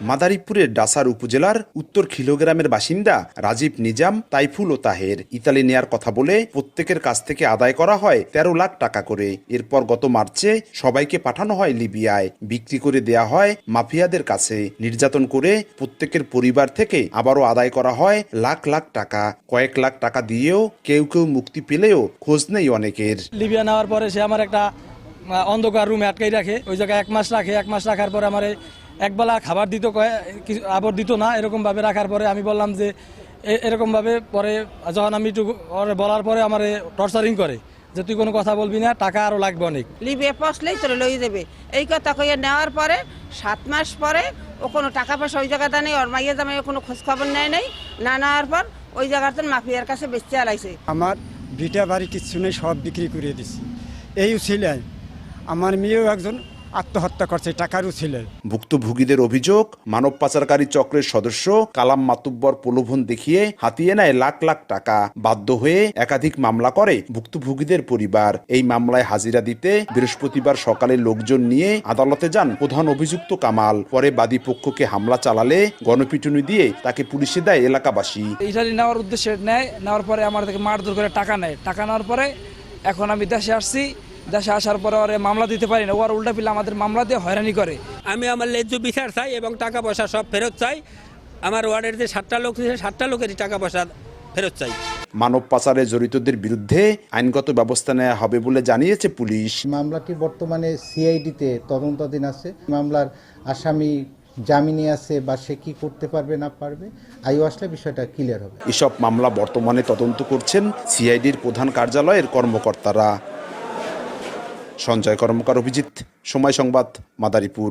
মাদারীপুরের ডাসার উপজেলার উত্তর খিলোগ্রামের বাসিন্দা রাজীব নিজাম তাইফুল ও তাহের ইতালি নেয়ার কথা বলে প্রত্যেকের কাছ থেকে আদায় করা হয় তেরো লাখ টাকা করে। এরপর গত মার্চে সবাইকে পাঠানো হয় লিবিয়ায়। বিক্রি করে দেয়া হয় মাফিয়াদের কাছে। নির্যাতন করে প্রত্যেকের পরিবার থেকে আবারও আদায় করা হয় লাখ লাখ টাকা। কয়েক লাখ টাকা দিয়েও কেউ কেউ মুক্তি পেলেও খোঁজ নেই অনেকের। লিবিয়া নেওয়ার পরে সে আমার একটা অন্ধকার রুমে আটকাই রাখে। ওই জায়গায় এক মাস রাখে। এক মাস রাখার পরে আমার একবেলা খাবার দিত কয়ে কিছু আবার দিত না এরকমভাবে রাখার পরে আমি বললাম যে এ- এরকমভাবে পরে যখন আমি একটু বলার পরে আমার টর্চারিং করে যে তুই কোনো কথা বলবি না টাকা আরও লাগবে অনেক। লিবিয়া পৌঁছলেই তোরে লই দেবে এই কথা কইয়া নেওয়ার পরে সাত মাস পরে ও কোনো টাকা পয়সা ওই জায়গাটা নেই ওর মাইয়া জামাই কোনো খোঁজ খবর নেয় নাই। না নেওয়ার পর ওই জায়গাতে মাফিয়ার কাছে বেচতে আলাইছে। আমার ভিটা বাড়ি কিচ্ছু নেই সব বিক্রি করে দিছি। এই উছিলায় আমার মেয়েও একজন আত্মহত্যা করছে টাকার উছিলায় ভুক্তভোগীদের অভিযোগ মানব পাচারকারী চক্রের সদস্য কালাম মাতুব্বর প্রলোভন দেখিয়ে হাতিয়ে নেয় লাখ লাখ টাকা। বাধ্য হয়ে একাধিক মামলা করে ভুক্তভোগীদের পরিবার। এই মামলায় হাজিরা দিতে বৃহস্পতিবার সকালে লোকজন নিয়ে আদালতে যান প্রধান অভিযুক্ত কামাল। পরে বাদী পক্ষকে হামলা চালালে গণপিটুনি দিয়ে তাকে পুলিশে দেয় এলাকাবাসী। ইটালি নেওয়ার উদ্দেশ্যে নেয় নেওয়ার পরে আমার থেকে মারধর করে টাকা নেয়। টাকা নেওয়ার পরে এখন আমি দেশে আসছি দেশে আসার পরে ওরে মামলা দিতে পারি না। ওর উল্টা পিলে আমাদের মামলা দিয়ে হয়রানি করে। আমি আমার ন্যায্য বিচার চাই এবং টাকা পয়সা সব ফেরত চাই। আমার ওয়ার্ডের যে সাতটা লোক ছিল সাতটা লোকেরই টাকা পয়সা ফেরত চাই। মানব পাচারে জড়িতদের বিরুদ্ধে আইনগত ব্যবস্থা নেওয়া হবে বলে জানিয়েছে পুলিশ। মামলাটি বর্তমানে সিআইডিতে তদন্তাধীন আছে। মামলার আসামি জামিনে আছে বা সে কি করতে পারবে না পারবে আইও আসলে বিষয়টা ক্লিয়ার হবে। এসব মামলা বর্তমানে তদন্ত করছেন সিআইডির প্রধান কার্যালয়ের কর্মকর্তারা। সঞ্জয় কর্মকার অভিজিৎ। সময় সংবাদ মাদারীপুর।